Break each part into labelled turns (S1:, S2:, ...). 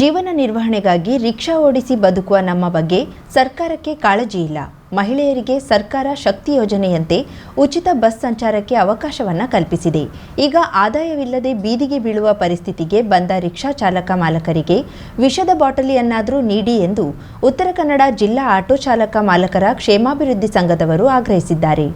S1: ಜೀವನ ನಿರ್ವಹಣೆಗಾಗಿ ರಿಕ್ಷಾ ಓಡಿಸಿ ಬದುಕುವ ನಮ್ಮ ಬಗ್ಗೆ ಸರ್ಕಾರಕ್ಕೆ ಕಾಳಜಿ ಇಲ್ಲ. ಮಹಿಳೆಯರಿಗೆ ಸರ್ಕಾರ ಶಕ್ತಿ ಯೋಜನೆಯಂತೆ ಉಚಿತ ಬಸ್ ಸಂಚಾರಕ್ಕೆ ಅವಕಾಶವನ್ನು ಕಲ್ಪಿಸಿದೆ. ಈಗ ಆದಾಯವಿಲ್ಲದೆ ಬೀದಿಗೆ ಬೀಳುವ ಪರಿಸ್ಥಿತಿಗೆ ಬಂದ ರಿಕ್ಷಾ ಚಾಲಕ ಮಾಲಕರಿಗೆ ವಿಷದ ಬಾಟಲಿಯನ್ನಾದರೂ ನೀಡಿ ಎಂದು ಉತ್ತರ ಕನ್ನಡ ಜಿಲ್ಲಾ ಆಟೋ ಚಾಲಕ ಮಾಲಕರ ಕ್ಷೇಮಾಭಿವೃದ್ಧಿ ಸಂಘದವರು ಆಗ್ರಹಿಸಿದ್ದಾರೆ.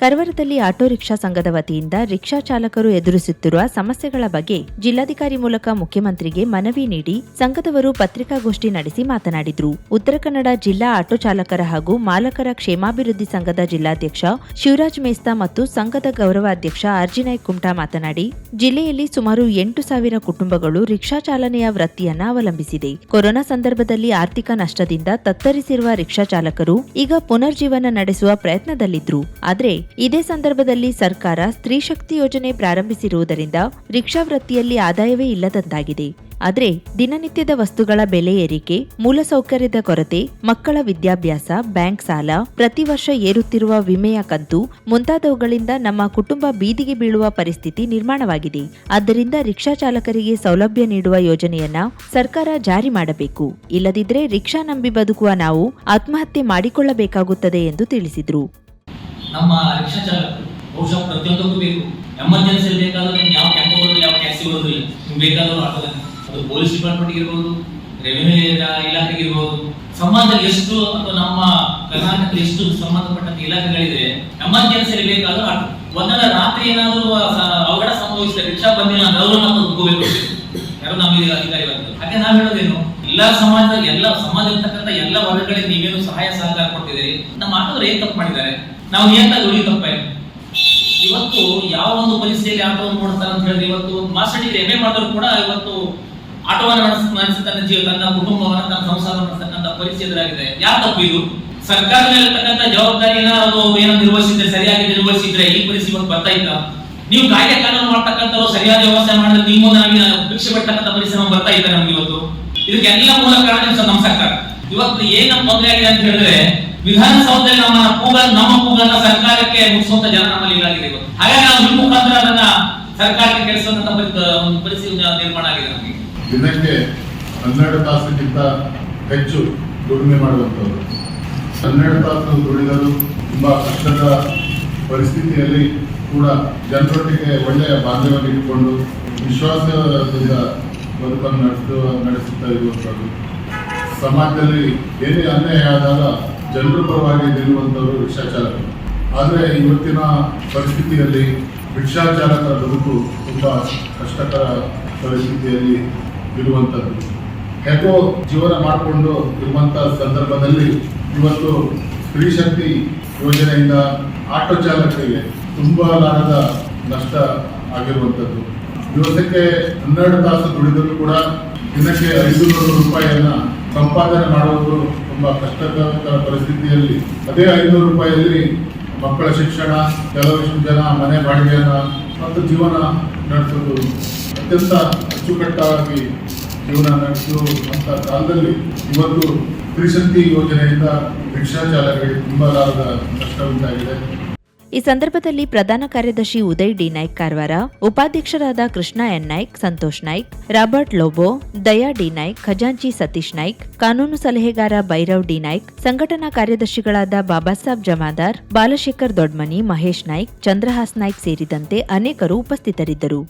S1: ಕರವರದಲ್ಲಿ ಆಟೋ ರಿಕ್ಷಾ ಸಂಘದ ವತಿಯಿಂದ ರಿಕ್ಷಾ ಚಾಲಕರು ಎದುರಿಸುತ್ತಿರುವ ಸಮಸ್ಯೆಗಳ ಬಗ್ಗೆ ಜಿಲ್ಲಾಧಿಕಾರಿ ಮೂಲಕ ಮುಖ್ಯಮಂತ್ರಿಗೆ ಮನವಿ ನೀಡಿ ಸಂಘದವರು ಪತ್ರಿಕಾಗೋಷ್ಠಿ ನಡೆಸಿ ಮಾತನಾಡಿದರು. ಉತ್ತರ ಕನ್ನಡ ಜಿಲ್ಲಾ ಆಟೋ ಚಾಲಕರ ಹಾಗೂ ಮಾಲಕರ ಕ್ಷೇಮಾಭಿವೃದ್ಧಿ ಸಂಘದ ಜಿಲ್ಲಾಧ್ಯಕ್ಷ ಶಿವರಾಜ್ ಮೇಸ್ತಾ ಮತ್ತು ಸಂಘದ ಗೌರವಾಧ್ಯಕ್ಷ ಅರ್ಜಿನಾಯ್ ಕುಮಟಾ ಮಾತನಾಡಿ, ಜಿಲ್ಲೆಯಲ್ಲಿ ಸುಮಾರು ಎಂಟು ಸಾವಿರ ಕುಟುಂಬಗಳು ರಿಕ್ಷಾ ಚಾಲನೆಯ ವೃತ್ತಿಯನ್ನ ಅವಲಂಬಿಸಿದೆ. ಕೊರೋನಾ ಸಂದರ್ಭದಲ್ಲಿ ಆರ್ಥಿಕ ನಷ್ಟದಿಂದ ತತ್ತರಿಸಿರುವ ರಿಕ್ಷಾ ಚಾಲಕರು ಈಗ ಪುನರ್ಜೀವನ ನಡೆಸುವ ಪ್ರಯತ್ನದಲ್ಲಿದ್ರು. ಆದ್ರೆ ಇದೇ ಸಂದರ್ಭದಲ್ಲಿ ಸರ್ಕಾರ ಸ್ತ್ರೀ ಶಕ್ತಿ ಯೋಜನೆ ಪ್ರಾರಂಭಿಸಿರುವುದರಿಂದ ರಿಕ್ಷಾ ವೃತ್ತಿಯಲ್ಲಿ ಆದಾಯವೇ ಇಲ್ಲದಂತಾಗಿದೆ. ಆದರೆ ದಿನನಿತ್ಯದ ವಸ್ತುಗಳ ಬೆಲೆ ಏರಿಕೆ ಮೂಲಸೌಕರ್ಯದ ಕೊರತೆ, ಮಕ್ಕಳ ವಿದ್ಯಾಭ್ಯಾಸ, ಬ್ಯಾಂಕ್ ಸಾಲ, ಪ್ರತಿ ವರ್ಷ ಏರುತ್ತಿರುವ ವಿಮೆಯ ಕಂತು ಮುಂತಾದವುಗಳಿಂದ ನಮ್ಮ ಕುಟುಂಬ ಬೀದಿಗೆ ಬೀಳುವ ಪರಿಸ್ಥಿತಿ ನಿರ್ಮಾಣವಾಗಿದೆ. ಆದ್ದರಿಂದ ರಿಕ್ಷಾ ಚಾಲಕರಿಗೆ ಸೌಲಭ್ಯ ನೀಡುವ ಯೋಜನೆಯನ್ನ ಸರ್ಕಾರ ಜಾರಿ ಮಾಡಬೇಕು. ಇಲ್ಲದಿದ್ರೆ ರಿಕ್ಷಾ ನಂಬಿ ಬದುಕುವ ನಾವು ಆತ್ಮಹತ್ಯೆ ಮಾಡಿಕೊಳ್ಳಬೇಕಾಗುತ್ತದೆ ಎಂದು ತಿಳಿಸಿದ್ರು.
S2: ನಮ್ಮ ರಿಕ್ಷಾ ಚಾಲಕರು, ಬಹುಶಃ ಪ್ರತಿಯೊಂದಕ್ಕೂ ಬೇಕು. ಎಮರ್ಜೆನ್ಸಿ ಬೇಕಾದ್ರೆ ನಿಮ್ಗೆ ಯಾವ ಟೆಂಪೋ ಬರೋದು ಯಾವ ಟ್ಯಾಕ್ಸಿ ಬರೋದಿಲ್ಲ ನಿಮ್ಗೆ ಬೇಕಾದ್ರೂ ಆಟೋದಲ್ಲಿ. ಅದು ಪೊಲೀಸ್ ಡಿಪಾರ್ಟ್ಮೆಂಟ್ ಇರ್ಬೋದು ರೆವಿನ್ಯೂ ಇಲಾಖೆಗೆ ಇರ್ಬೋದು. ಸಮಾಜದಲ್ಲಿ ಎಷ್ಟು ಅಥವಾ ನಮ್ಮ ಕರ್ನಾಟಕದಲ್ಲಿ ಎಷ್ಟು ಸಂಬಂಧಪಟ್ಟಂತ ಇಲಾಖೆಗಳಿದೆ, ಎಮರ್ಜೆನ್ಸಿ ಬೇಕಾದ್ರೂ ಆಟೋ. ಒಂದಲ್ಲ, ರಾತ್ರಿ ಏನಾದರೂ ಅವಘಡ ಸಂಭವಿಸಿದ ರಿಕ್ಷಾ ಬಂದಿಲ್ಲ ಅವರು ನಮ್ಮ ಹೋಗಬೇಕು ಯಾರು ನಮಗೆ ಅಧಿಕಾರಿ ಬಂದರು. ಹಾಗೆ ನಾವು ಹೇಳೋದೇನು? ಎಲ್ಲಾ ಸಮಾಜದ ಎಲ್ಲ, ಸಮಾಜದಲ್ಲಿರ್ತಕ್ಕಂಥ ಎಲ್ಲ ವರ್ಗಗಳಿಗೆ ನೀವೇನು ಸಹಾಯ ಸಹಕಾರ ಕೊಟ್ಟಿದ್ದೀರಿ ನಮ್ಮ ಆಟೋದ್ರು ಏನ್ ತಪ್ಪು ಮಾಡಿದ್ದಾರೆ. ನಾವು ಏನಾಗ ಉಳಿಯುತ್ತಪ್ಪ ಇವತ್ತು ಯಾವ ಒಂದು ಪರಿಸ್ಥಿತಿಯಲ್ಲಿ ಆಟೋವನ್ನು ಮಾಡ್ತಾರೆ ಅಂತ ಹೇಳಿದ್ರೆ ಇವತ್ತು ಮಾಸ್ಟರ್ ಡಿಗ್ರಿ ಎಂ ಎ ಮಾಡಿದ್ರು ಕೂಡ ಇವತ್ತು ಆಟೋವನ್ನು ನಡೆಸ ತನ್ನ ಜೀವ, ತನ್ನ ಕುಟುಂಬವನ್ನು, ತನ್ನ ಸಂಸಾರ ನಡೆಸತಕ್ಕಂಥ ಪರಿಸ್ಥಿತಿ ಎದುರಾಗಿದೆ. ಯಾರು ತಪ್ಪು ಇದು? ಸರ್ಕಾರದಲ್ಲಿರ್ತಕ್ಕಂಥ ಜವಾಬ್ದಾರಿಯನ್ನ ಅದು ಏನೋ ನಿರ್ವಹಿಸಿದ್ರೆ, ಸರಿಯಾಗಿ ನಿರ್ವಹಿಸಿದ್ರೆ ಈ ಪರಿಸ್ಥಿತಿ ಒಂದು ಬರ್ತಾ ಇಲ್ಲ ನೀವು ಕಾಯ್ದೆ ಕಾನೂನು ಮಾಡ್ತಕ್ಕಂಥವ್ರು ಸರಿಯಾದ ವ್ಯವಸ್ಥೆ ಮಾಡಿದ್ರೆ ನೀವು ನಾವಿನ ಭಿಕ್ಷೆ ಪಟ್ಟಕ್ಕಂಥ ಪರಿಸ್ಥಿತಿ ಬರ್ತಾ ಇದೆ ನಮ್ಗೆ ಇವತ್ತು? ಇದಕ್ಕೆಲ್ಲ ಮೂಲ ಕಾರಣ ನಮ್ಮ ಸರ್ಕಾರ. ಇವತ್ತು ಏನ ತೊಂದರೆ ಆಗಿದೆ ಅಂತ ಹೇಳಿದ್ರೆ ವಿಧಾನಸೌಧದಲ್ಲಿ ನಮ್ಮ ಕೂಗ ನಮ್ಮ ಕೂಗನ್ನ ಸರ್ಕಾರಕ್ಕೆ ಮುಗಿಸುವಂತ ಜನ ನಮ್ಮಲ್ಲಿ ಇಲ್ಲಾಗಿದೆ ಹಾಗಾಗಿ ನಾವು ನಿಮ್ಮ ಮುಖಾಂತರ ಅದನ್ನ ಸರ್ಕಾರಕ್ಕೆ ಕೆಲಸದಂತ ಪರಿಸ್ಥಿತಿ ನಿರ್ಮಾಣ ಆಗಿದೆ ನಮಗೆ.
S3: ದಿನಕ್ಕೆ ಹನ್ನೆರಡು ತಾಸಿಗಿಂತ ಹೆಚ್ಚು ದುಡಿಮೆ ಮಾಡುವಂಥವ್ರು ಹನ್ನೆರಡು ತಾಸು ದುಡಿದರು ತುಂಬಾ ಕಷ್ಟದ ಪರಿಸ್ಥಿತಿಯಲ್ಲಿ ಕೂಡ ಜನರೊಟ್ಟಿಗೆ ಒಳ್ಳೆಯ ಬಾಂಧವ್ಯ ಇಟ್ಟುಕೊಂಡು ವಿಶ್ವಾಸದಿಂದ ಬದುಕನ್ನು ನಡೆಸುವ ನಡೆಸುತ್ತಾ ಇರುವಂಥದ್ದು. ಸಮಾಜದಲ್ಲಿ ಏನೇ ಅನ್ಯಾಯ ಆದಾಗ ಜನರ ಪರವಾಗಿ ನಿಲ್ಲುವಂಥವರು ಭಿಕ್ಷಾಚಾರಕರು ಆದರೆ ಇವತ್ತಿನ ಪರಿಸ್ಥಿತಿಯಲ್ಲಿ ರಿಕ್ಷಾಚಾಲಕರ ಬದುಕು ತುಂಬ ಕಷ್ಟಕರ ಪರಿಸ್ಥಿತಿಯಲ್ಲಿ ಇರುವಂಥದ್ದು. ಹೇಗೋ ಜೀವನ ಮಾಡಿಕೊಂಡು ಇರುವಂಥ ಸಂದರ್ಭದಲ್ಲಿ ಇವತ್ತು ಸ್ತ್ರೀ ಶಕ್ತಿ ಯೋಜನೆಯಿಂದ ಆಟೋ ಚಾಲಕರಿಗೆ ತುಂಬಲಾರದ ನಷ್ಟ ಆಗಿರುವಂಥದ್ದು. ದಿವಸಕ್ಕೆ ಹನ್ನೆರಡು ತಾಸು ದುಡಿದರೂ ಕೂಡ ದಿನಕ್ಕೆ ಐದು ನೂರು ರೂಪಾಯಿಯನ್ನು ಸಂಪಾದನೆ ಮಾಡುವುದು ತುಂಬಾ ಕಷ್ಟಕರ ಪರಿಸ್ಥಿತಿಯಲ್ಲಿ ಅದೇ ಐನೂರು ರೂಪಾಯಿಯಲ್ಲಿ ಮಕ್ಕಳ ಶಿಕ್ಷಣ ಕೆಲವಷ್ಟು ಜನ ಮನೆ ಬಾಡಿಗೆಯನ್ನ ಮತ್ತು ಜೀವನ ನಡೆಸೋದು ಅತ್ಯಂತ ಅಚ್ಚುಕಟ್ಟಾಗಿ ಜೀವನ ನಡೆಸುವಂತ ಕಾಲದಲ್ಲಿ ಇವತ್ತು ತ್ರಿಶಕ್ತಿ ಯೋಜನೆಯಿಂದ ರಿಕ್ಷಾ ಚಾಲಕರಿಗೆ ನಷ್ಟ ಉಂಟಾಗಿದೆ.
S1: ಈ ಸಂದರ್ಭದಲ್ಲಿ ಪ್ರಧಾನ ಕಾರ್ಯದರ್ಶಿ ಉದಯ್ ಡಿ. ನಾಯ್ಕ್ ಕಾರವಾರ, ಉಪಾಧ್ಯಕ್ಷರಾದ Krishna N. Naik, Santosh Naik, Robert Lobo, Daya D. Naik, ಖಜಾಂಚಿ ಸತೀಶ್ ನಾಯ್ಕ್, ಕಾನೂನು ಸಲಹೆಗಾರ ಭೈರವ್ ಡಿ. ನಾಯ್ಕ್, ಸಂಘಟನಾ ಕಾರ್ಯದರ್ಶಿಗಳಾದ ಬಾಬಾಸಾಬ್ ಜಮಾದಾರ್, ಬಾಲಶೇಖರ್ ದೊಡ್ಮನಿ, ಮಹೇಶ್ ನಾಯ್ಕ್, ಚಂದ್ರಹಾಸ್ ನಾಯ್ಕ್ ಸೇರಿದಂತೆ ಅನೇಕರು ಉಪಸ್ಥಿತರಿದ್ದರು.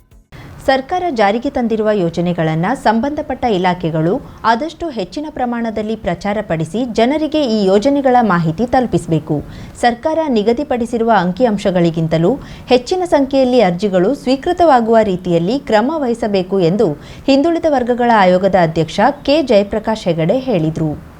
S1: ಸರ್ಕಾರ ಜಾರಿಗೆ ತಂದಿರುವ ಯೋಜನೆಗಳನ್ನು ಸಂಬಂಧಪಟ್ಟ ಇಲಾಖೆಗಳು ಆದಷ್ಟು ಹೆಚ್ಚಿನ ಪ್ರಮಾಣದಲ್ಲಿ ಪ್ರಚಾರಪಡಿಸಿ ಜನರಿಗೆ ಈ ಯೋಜನೆಗಳ ಮಾಹಿತಿ ತಲುಪಿಸಬೇಕು. ಸರ್ಕಾರ ನಿಗದಿಪಡಿಸಿರುವ ಅಂಕಿಅಂಶಗಳಿಗಿಂತಲೂ ಹೆಚ್ಚಿನ ಸಂಖ್ಯೆಯಲ್ಲಿ ಅರ್ಜಿಗಳು ಸ್ವೀಕೃತವಾಗುವ ರೀತಿಯಲ್ಲಿ ಕ್ರಮ ವಹಿಸಬೇಕು ಎಂದು ಹಿಂದುಳಿದ ವರ್ಗಗಳ ಆಯೋಗದ ಅಧ್ಯಕ್ಷ ಕೆ. ಜಯಪ್ರಕಾಶ್ ಹೆಗಡೆ ಹೇಳಿದರು.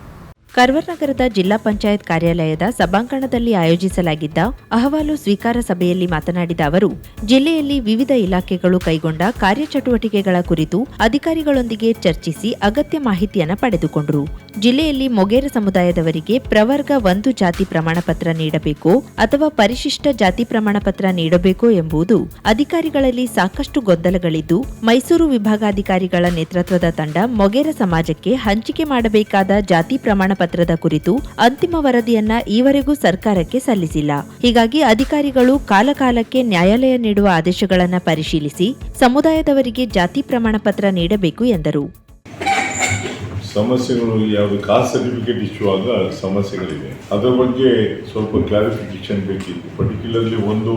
S1: ಕರ್ವರ್ ನಗರದ ಜಿಲ್ಲಾ ಪಂಚಾಯತ್ ಕಾರ್ಯಾಲಯದ ಸಭಾಂಗಣದಲ್ಲಿ ಆಯೋಜಿಸಲಾಗಿದ್ದ ಅಹವಾಲು ಸ್ವೀಕಾರ ಸಭೆಯಲ್ಲಿ ಮಾತನಾಡಿದ ಅವರು, ಜಿಲ್ಲೆಯಲ್ಲಿ ವಿವಿಧ ಇಲಾಖೆಗಳು ಕೈಗೊಂಡ ಕಾರ್ಯಚಟುವಟಿಕೆಗಳ ಕುರಿತು ಅಧಿಕಾರಿಗಳೊಂದಿಗೆ ಚರ್ಚಿಸಿ ಅಗತ್ಯ ಮಾಹಿತಿಯನ್ನು ಪಡೆದುಕೊಂಡರು. ಜಿಲ್ಲೆಯಲ್ಲಿ ಮೊಗೇರ ಸಮುದಾಯದವರಿಗೆ ಪ್ರವರ್ಗ ಒಂದು ಜಾತಿ ಪ್ರಮಾಣಪತ್ರ ನೀಡಬೇಕೋ ಅಥವಾ ಪರಿಶಿಷ್ಟ ಜಾತಿ ಪ್ರಮಾಣಪತ್ರ ನೀಡಬೇಕೋ ಎಂಬುದು ಅಧಿಕಾರಿಗಳಲ್ಲಿ ಸಾಕಷ್ಟು ಗೊಂದಲಗಳಿದ್ದು, ಮೈಸೂರು ವಿಭಾಗಾಧಿಕಾರಿಗಳ ನೇತೃತ್ವದ ತಂಡ ಮೊಗೇರ ಸಮಾಜಕ್ಕೆ ಹಂಚಿಕೆ ಮಾಡಬೇಕಾದ ಜಾತಿ ಪ್ರಮಾಣ ಪತ್ರದ ಕುರಿತು ಅಂತಿಮ ವರದಿಯನ್ನ ಈವರೆಗೂ ಸರ್ಕಾರಕ್ಕೆ ಸಲ್ಲಿಸಿಲ್ಲ. ಹೀಗಾಗಿ ಅಧಿಕಾರಿಗಳು ಕಾಲಕಾಲಕ್ಕೆ ನ್ಯಾಯಾಲಯ ನೀಡುವ ಆದೇಶಗಳನ್ನು ಪರಿಶೀಲಿಸಿ ಸಮುದಾಯದವರಿಗೆ ಜಾತಿ ಪ್ರಮಾಣ ಪತ್ರ ನೀಡಬೇಕು ಎಂದರು.
S4: ಸಮಸ್ಯೆಗಳು ಯಾವುದು, ಕಾಸ್ಟ್ ಸರ್ಟಿಫಿಕೇಟ್ ಇಶ್ಯೂ ಆಗ ಸಮಸ್ಯೆಗಳಿವೆ. ಅದರ ಬಗ್ಗೆ ಸ್ವಲ್ಪ ಕ್ಲಾರಿಫಿಕೇಶನ್ ಬೇಕಿತ್ತು. ಪರ್ಟಿಕ್ಯುಲರ್ಲಿ ಒಂದು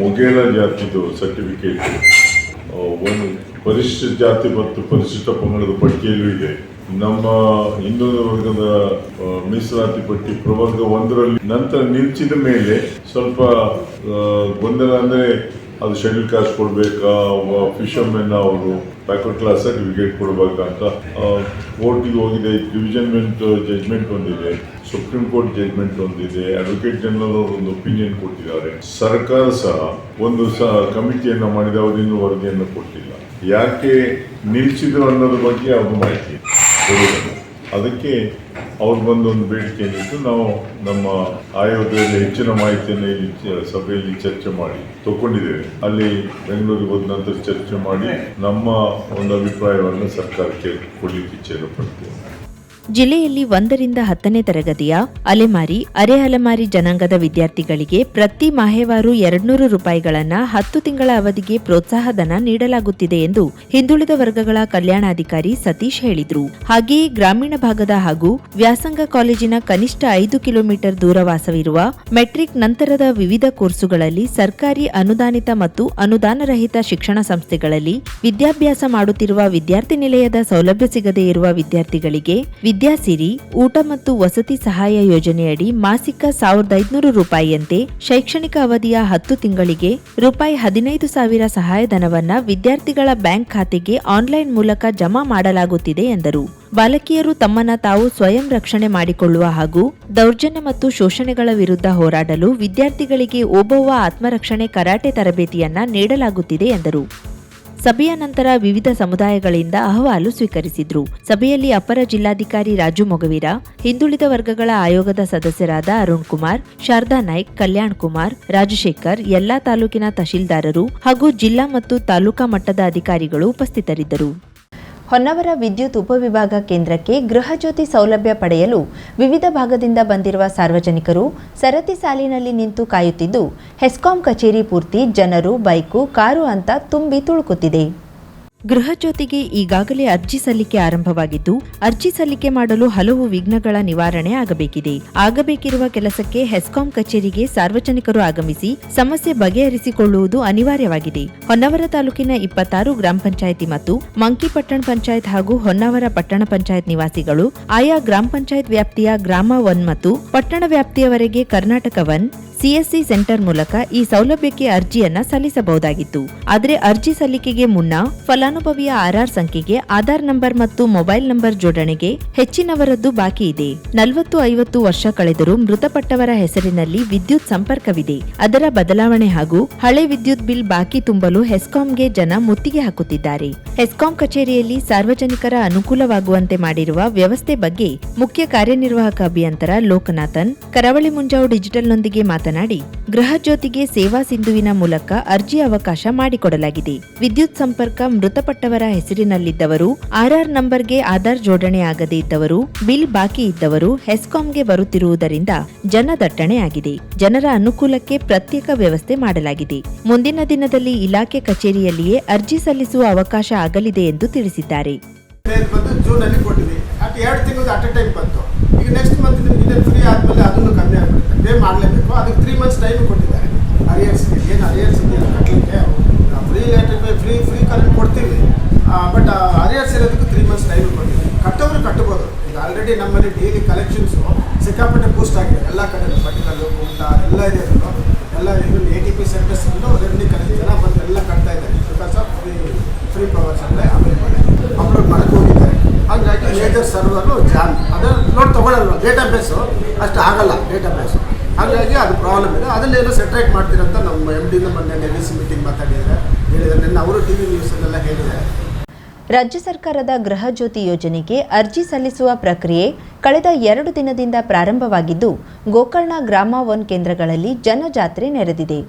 S4: ಮೊಗೇಲ ಜಾತಿದು ಸರ್ಟಿಫಿಕೇಟ್ ಒಂದು ಪರಿಶಿಷ್ಟ ಜಾತಿ ಮತ್ತು ಪರಿಶಿಷ್ಟ ಪಂಗಡದ ಪಟ್ಟಿಯಲ್ಲೂ ಇದೆ. ನಮ್ಮ ಹಿಂದೂ ವರ್ಗದ ಮೀಸಲಾತಿ ಪಟ್ಟಿ ಪ್ರವರ್ಗ ಒಂದರಲ್ಲಿ ನಂತರ ನಿಲ್ಸಿದ ಮೇಲೆ ಸ್ವಲ್ಪ ಗೊಂದಲ ಅಂದ್ರೆ ಅದು ಶೆಡ್ಯೂಲ್ ಕಾಸ್ಟ್ ಕೊಡ್ಬೇಕಾ ಫಿಶರ್ಮೆನ್ ಅವರು ಬ್ಯಾಕ್ವರ್ಡ್ ಕ್ಲಾಸ್ ಸರ್ಟಿಫಿಕೇಟ್ ಅಂತ ಕೋರ್ಟಿಗೆ ಹೋಗಿದೆ ಡಿವಿಷನ್ಮೆಂಟ್ ಜಜ್ಮೆಂಟ್ ಒಂದಿದೆ ಸುಪ್ರೀಂ ಕೋರ್ಟ್ ಜಜ್ಮೆಂಟ್ ಒಂದಿದೆ ಅಡ್ವೊಕೇಟ್ ಜನರಲ್ ಅವರು ಒಂದು ಒಪಿನಿಯನ್ ಕೊಟ್ಟಿದ್ದಾರೆ. ಸರ್ಕಾರ ಸಹ ಒಂದು ಸಹ ಕಮಿಟಿಯನ್ನು ಮಾಡಿದ ಅವರಿನ್ನೂ ವರದಿಯನ್ನು ಕೊಟ್ಟಿಲ್ಲ. ಯಾಕೆ ನಿಲ್ಲಿಸಿದ್ರು ಅನ್ನೋದ್ರ ಬಗ್ಗೆ ಅವರು ಮಾಹಿತಿ ಅದಕ್ಕೆ ಅವ್ರು ಬಂದು ಒಂದು ಬೇಡಿಕೆ ಏನಿತ್ತು ನಾವು ನಮ್ಮ ಆಯೋಗದಲ್ಲಿ ಹೆಚ್ಚಿನ ಮಾಹಿತಿಯನ್ನು ಇಲ್ಲಿ ಸಭೆಯಲ್ಲಿ ಚರ್ಚೆ ಮಾಡಿ ತಗೊಂಡಿದ್ದೇವೆ ಅಲ್ಲಿ ಬೆಂಗಳೂರಿಗೆ ಹೋದ ನಂತರ ಚರ್ಚೆ ಮಾಡಿ ನಮ್ಮ ಒಂದು ಅಭಿಪ್ರಾಯವನ್ನು ಸರ್ಕಾರಕ್ಕೆ ಕೊಡಲಿಕ್ಕೆ ಇಚ್ಛೆ ಪಡ್ತೇವೆ.
S1: ಜಿಲ್ಲೆಯಲ್ಲಿ ಒಂದರಿಂದ ಹತ್ತನೇ ತರಗತಿಯ ಅಲೆಮಾರಿ, ಅರೆ ಅಲೆಮಾರಿ ಜನಾಂಗದ ವಿದ್ಯಾರ್ಥಿಗಳಿಗೆ ಪ್ರತಿ ಮಾಹೆವಾರು ಎರಡ್ನೂರು ರೂಪಾಯಿಗಳನ್ನ ಹತ್ತು ತಿಂಗಳ ಅವಧಿಗೆ ಪ್ರೋತ್ಸಾಹಧನ ನೀಡಲಾಗುತ್ತಿದೆ ಎಂದು ಹಿಂದುಳಿದ ವರ್ಗಗಳ ಕಲ್ಯಾಣಾಧಿಕಾರಿ ಸತೀಶ್ ಹೇಳಿದರು. ಹಾಗೆಯೇ ಗ್ರಾಮೀಣ ಭಾಗದ ಹಾಗೂ ವ್ಯಾಸಂಗ ಕಾಲೇಜಿನ ಕನಿಷ್ಠ ಐದು ಕಿಲೋಮೀಟರ್ ದೂರವಾಸವಿರುವ ಮೆಟ್ರಿಕ್ ನಂತರದ ವಿವಿಧ ಕೋರ್ಸುಗಳಲ್ಲಿ ಸರ್ಕಾರಿ ಅನುದಾನಿತ ಮತ್ತು ಅನುದಾನರಹಿತ ಶಿಕ್ಷಣ ಸಂಸ್ಥೆಗಳಲ್ಲಿ ವಿದ್ಯಾಭ್ಯಾಸ ಮಾಡುತ್ತಿರುವ ವಿದ್ಯಾರ್ಥಿ ನಿಲಯದ ಸೌಲಭ್ಯ ಸಿಗದೇ ಇರುವ ವಿದ್ಯಾರ್ಥಿಗಳಿಗೆ ವಿದ್ಯಾಸಿರಿ ಊಟ ಮತ್ತು ವಸತಿ ಸಹಾಯ ಯೋಜನೆಯಡಿ ಮಾಸಿಕ ಸಾವಿರದ ಐದುನೂರು ರೂಪಾಯಿಯಂತೆ ಶೈಕ್ಷಣಿಕ ಅವಧಿಯ ಹತ್ತು ತಿಂಗಳಿಗೆ ರೂಪಾಯಿ ಹದಿನೈದು ಸಾವಿರ ಸಹಾಯಧನವನ್ನು ವಿದ್ಯಾರ್ಥಿಗಳ ಬ್ಯಾಂಕ್ ಖಾತೆಗೆ ಆನ್ಲೈನ್ ಮೂಲಕ ಜಮಾ ಮಾಡಲಾಗುತ್ತಿದೆ ಎಂದರು. ಬಾಲಕಿಯರು ತಮ್ಮನ್ನ ತಾವು ಸ್ವಯಂ ರಕ್ಷಣೆ ಮಾಡಿಕೊಳ್ಳುವ ಹಾಗೂ ದೌರ್ಜನ್ಯ ಮತ್ತು ಶೋಷಣೆಗಳ ವಿರುದ್ಧ ಹೋರಾಡಲು ವಿದ್ಯಾರ್ಥಿಗಳಿಗೆ ಓಬವ್ವ ಆತ್ಮರಕ್ಷಣೆ ಕರಾಟೆ ತರಬೇತಿಯನ್ನ ನೀಡಲಾಗುತ್ತಿದೆ ಎಂದರು. ಸಭೆಯ ನಂತರ ವಿವಿಧ ಸಮುದಾಯಗಳಿಂದ ಅಹವಾಲು ಸ್ವೀಕರಿಸಿದ್ರು. ಸಭೆಯಲ್ಲಿ ಅಪರ ಜಿಲ್ಲಾಧಿಕಾರಿ ರಾಜು ಮೊಗವೀರ, ಹಿಂದುಳಿದ ವರ್ಗಗಳ ಆಯೋಗದ ಸದಸ್ಯರಾದ ಅರುಣ್ ಕುಮಾರ್, ಶಾರದಾ ನಾಯ್ಕ್, ಕಲ್ಯಾಣ್ ಕುಮಾರ್, ರಾಜಶೇಖರ್, ಎಲ್ಲಾ ತಾಲೂಕಿನ ತಹಶೀಲ್ದಾರರು ಹಾಗೂ ಜಿಲ್ಲಾ ಮತ್ತು ತಾಲೂಕಾ ಮಟ್ಟದ ಅಧಿಕಾರಿಗಳು ಉಪಸ್ಥಿತರಿದ್ದರು. ಹೊನ್ನವರ ವಿದ್ಯುತ್ ಉಪವಿಭಾಗ ಕೇಂದ್ರಕ್ಕೆ ಗೃಹಜ್ಯೋತಿ ಸೌಲಭ್ಯ ಪಡೆಯಲು ವಿವಿಧ ಭಾಗದಿಂದ ಬಂದಿರುವ ಸಾರ್ವಜನಿಕರು ಸರತಿ ಸಾಲಿನಲ್ಲಿ ನಿಂತು ಕಾಯುತ್ತಿದ್ದು, ಹೆಸ್ಕಾಂ ಕಚೇರಿ ಪೂರ್ತಿ ಜನರು, ಬೈಕು, ಕಾರು ಅಂತ ತುಂಬಿ ತುಳುಕುತ್ತಿದೆ. ಗೃಹಜ್ಯೋತಿಗೆ ಈಗಾಗಲೇ ಅರ್ಜಿ ಸಲ್ಲಿಕೆ ಆರಂಭವಾಗಿದ್ದು, ಅರ್ಜಿ ಸಲ್ಲಿಕೆ ಮಾಡಲು ಹಲವು ವಿಘ್ನಗಳ ನಿವಾರಣೆ ಆಗಬೇಕಿದೆ. ಆಗಬೇಕಿರುವ ಕೆಲಸಕ್ಕೆ ಹೆಸ್ಕಾಂ ಕಚೇರಿಗೆ ಸಾರ್ವಜನಿಕರು ಆಗಮಿಸಿ ಸಮಸ್ಯೆ ಬಗೆಹರಿಸಿಕೊಳ್ಳುವುದು ಅನಿವಾರ್ಯವಾಗಿದೆ. ಹೊನ್ನವರ ತಾಲೂಕಿನ ಇಪ್ಪತ್ತಾರು ಗ್ರಾಮ ಪಂಚಾಯಿತಿ ಮತ್ತು ಮಂಕಿಪಟ್ಟಣ ಪಂಚಾಯತ್ ಹಾಗೂ ಹೊನ್ನಾವರ ಪಟ್ಟಣ ಪಂಚಾಯತ್ ನಿವಾಸಿಗಳು, ಆಯಾ ಗ್ರಾಮ ಪಂಚಾಯತ್ ವ್ಯಾಪ್ತಿಯ ಗ್ರಾಮ ಒನ್ ಮತ್ತು ಪಟ್ಟಣ ವ್ಯಾಪ್ತಿಯವರೆಗೆ ಕರ್ನಾಟಕ ಒನ್ ಸಿಎಸ್ಸಿ ಸೆಂಟರ್ ಮೂಲಕ ಈ ಸೌಲಭ್ಯಕ್ಕೆ ಅರ್ಜಿಯನ್ನ ಸಲ್ಲಿಸಬಹುದಾಗಿತ್ತು. ಆದರೆ ಅರ್ಜಿ ಸಲ್ಲಿಕೆಗೆ ಮುನ್ನ ಫಲಾನುಭವಿಯ ಆರ್ಆರ್ ಸಂಖ್ಯೆಗೆ ಆಧಾರ್ ನಂಬರ್ ಮತ್ತು ಮೊಬೈಲ್ ನಂಬರ್ ಜೋಡಣೆಗೆ ಹೆಚ್ಚಿನವರದ್ದು ಬಾಕಿ ಇದೆ. ನಲವತ್ತು ಐವತ್ತು ವರ್ಷ ಕಳೆದರೂ ಮೃತಪಟ್ಟವರ ಹೆಸರಿನಲ್ಲಿ ವಿದ್ಯುತ್ ಸಂಪರ್ಕವಿದೆ. ಅದರ ಬದಲಾವಣೆ ಹಾಗೂ ಹಳೆ ವಿದ್ಯುತ್ ಬಿಲ್ ಬಾಕಿ ತುಂಬಲು ಹೆಸ್ಕಾಂಗೆ ಜನ ಮುತ್ತಿಗೆ ಹಾಕುತ್ತಿದ್ದಾರೆ. ಹೆಸ್ಕಾಂ ಕಚೇರಿಯಲ್ಲಿ ಸಾರ್ವಜನಿಕರ ಅನುಕೂಲವಾಗುವಂತೆ ಮಾಡಿರುವ ವ್ಯವಸ್ಥೆ ಬಗ್ಗೆ ಮುಖ್ಯ ಕಾರ್ಯನಿರ್ವಾಹಕ ಅಭಿಯಂತರ ಲೋಕನಾಥನ್, ಕರಾವಳಿ ಮುಂಜಾವು ಡಿಜಿಟಲ್ನೊಂದಿಗೆ ಮಾತನಾಡಿ, ಗೃಹ ಜ್ಯೋತಿಗೆ ಸೇವಾ ಸಿಂಧುವಿನ ಮೂಲಕ ಅರ್ಜಿ ಅವಕಾಶ ಮಾಡಿಕೊಡಲಾಗಿದೆ. ವಿದ್ಯುತ್ ಸಂಪರ್ಕ ಮೃತಪಟ್ಟವರ ಹೆಸರಿನಲ್ಲಿದ್ದವರು, ಆರ್ಆರ್ ನಂಬರ್ಗೆ ಆಧಾರ್ ಜೋಡಣೆ ಆಗದೇ ಇದ್ದವರು, ಬಿಲ್ ಬಾಕಿ ಇದ್ದವರು ಹೆಸ್ಕಾಂಗೆ ಬರುತ್ತಿರುವುದರಿಂದ ಜನದಟ್ಟಣೆಯಾಗಿದೆ. ಜನರ ಅನುಕೂಲಕ್ಕೆ ಪ್ರತ್ಯೇಕ ವ್ಯವಸ್ಥೆ ಮಾಡಲಾಗಿದೆ. ಮುಂದಿನ ದಿನದಲ್ಲಿ ಇಲಾಖೆ ಕಚೇರಿಯಲ್ಲಿಯೇ ಅರ್ಜಿ ಸಲ್ಲಿಸುವ ಅವಕಾಶ ಆಗಲಿದೆ ಎಂದು ತಿಳಿಸಿದ್ದಾರೆ.
S5: ಈಗ ನೆಕ್ಸ್ಟ್ ಮಂತ್ ಫ್ರೀ ಆದಮೇಲೆ ಅದನ್ನು ಕಮ್ಮಿ ಆಗ್ಬಿಡುತ್ತೆ. ಪೇ ಮಾಡಲೇಬೇಕು. ಅದಕ್ಕೆ ತ್ರೀ ಮಂತ್ಸ್ ಟೈಮ್ ಕೊಟ್ಟಿದ್ದಾರೆ. ಅರಿಯರ್ಸ್ ಏನು ಅರಿಯರ್ಸ್ ಇದೆಯಲ್ಲ ಕಟ್ಟಲಿಕ್ಕೆ free later free free current ಕೊಡ್ತೀವಿ. ಬಟ್ ಅರಿಯರ್ಸ್ ಇರೋದಕ್ಕೆ ತ್ರೀ ಮಂತ್ಸ್ ಟೈಮ್ ಕೊಟ್ಟಿದ್ದೀವಿ ಕಟ್ಟೋರು ಕಟ್ಟಬೋದು. ಈಗ ಆಲ್ರೆಡಿ ನಮ್ಮಲ್ಲಿ ಡೈಲಿ ಕಲೆಕ್ಷನ್ಸು ಸಿಕ್ಕಾಪಟ್ಟೆ ಬೂಸ್ಟ್ ಆಗಿದೆ. ಎಲ್ಲ ಕಡೆ ಪಟ್ಟಿಕಲ್ಲು ಊಟ ಎಲ್ಲ ಇದೆ ಎಲ್ಲ ಏನು ಎ ಟಿ ಪಿ ಸೆಂಟರ್ಸ್ನಲ್ಲೂ ರೆವೆನ್ಯೂ ಕಲೆಕ್ಟ್ ಜನ ಬಂದು ಎಲ್ಲ ಕಟ್ತಾ ಇದ್ದಾರೆ. Because of free free power supply ಆಮೇಲೆ ಮಾಡಿ ಅಪ್ಲೋಡ್ ಮಾಡಕ್ಕೆ ಹೋಗಿದ್ದಾರೆ. ಹಾಗಾಗಿ ಮೇಜರ್ ಸರ್ವರು ಜಾಮ್ ಅದನ್ನು ನೋಡಿ ತೊಗೊಳಲ್ವ? ಡೇಟಾ ಬೇಸು ಅಷ್ಟು ಆಗಲ್ಲ. ಡೇಟಾ ಬೇಸು ಹಾಗಾಗಿ ಅದು ಪ್ರಾಬ್ಲಮ್ ಇದೆ. ಅದನ್ನೇನು ಸೆಟ್ರೇಟ್ ಮಾಡ್ತೀರಂತ ನಮ್ಮ ಎಂ ಡಿನ ಮೊನ್ನೆ ಎಲ್ ಸಿ ಮೀಟಿಂಗ್ ಮಾತಾಡಿದ್ದಾರೆ. ಹೇಳಿದ್ದಾರೆ. ನಿನ್ನೆ ಅವರು ಟಿ ವಿ ನ್ಯೂಸಲ್ಲೆಲ್ಲ ಹೇಳಿದ್ದಾರೆ.
S1: ರಾಜ್ಯ ಸರ್ಕಾರದ ಗೃಹ ಜ್ಯೋತಿ ಯೋಜನೆಗೆ ಅರ್ಜಿ ಸಲ್ಲಿಸುವ ಪ್ರಕ್ರಿಯೆ ಕಳೆದ ಎರಡು ದಿನದಿಂದ ಪ್ರಾರಂಭವಾಗಿದ್ದು, ಗೋಕರ್ಣ ಗ್ರಾಮ ಒನ್ ಕೇಂದ್ರಗಳಲ್ಲಿ ಜನಜಾತ್ರೆ ನೆರೆದಿದೆ.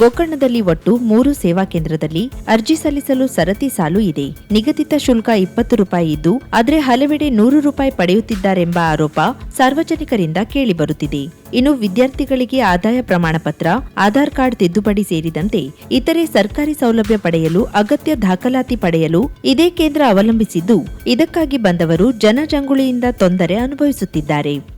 S1: ಗೋಕರ್ಣದಲ್ಲಿ ಒಟ್ಟು ಮೂರು ಸೇವಾ ಕೇಂದ್ರದಲ್ಲಿ ಅರ್ಜಿ ಸಲ್ಲಿಸಲು ಸರತಿ ಸಾಲು ಇದೆ. ನಿಗದಿತ ಶುಲ್ಕ ಇಪ್ಪತ್ತು ರೂಪಾಯಿ ಇದ್ದು, ಆದರೆ ಹಲವೆಡೆ ನೂರು ರೂಪಾಯಿ ಪಡೆಯುತ್ತಿದ್ದಾರೆಂಬ ಆರೋಪ ಸಾರ್ವಜನಿಕರಿಂದ ಕೇಳಿಬರುತ್ತಿದೆ. ಇನ್ನು ವಿದ್ಯಾರ್ಥಿಗಳಿಗೆ ಆದಾಯ ಪ್ರಮಾಣ ಪತ್ರ ಆಧಾರ್ ಕಾರ್ಡ್ ತಿದ್ದುಪಡಿ ಸೇರಿದಂತೆ ಇತರೆ ಸರ್ಕಾರಿ ಸೌಲಭ್ಯ ಪಡೆಯಲು ಅಗತ್ಯ ದಾಖಲಾತಿ ಪಡೆಯಲು ಇದೇ ಕೇಂದ್ರ ಅವಲಂಬಿಸಿದ್ದು, ಇದಕ್ಕಾಗಿ ಬಂದವರು ಜನಜಂಗುಳಿಯಿಂದ ತೊಂದರೆ ಅನುಭವಿಸುತ್ತಿದ್ದಾರೆ.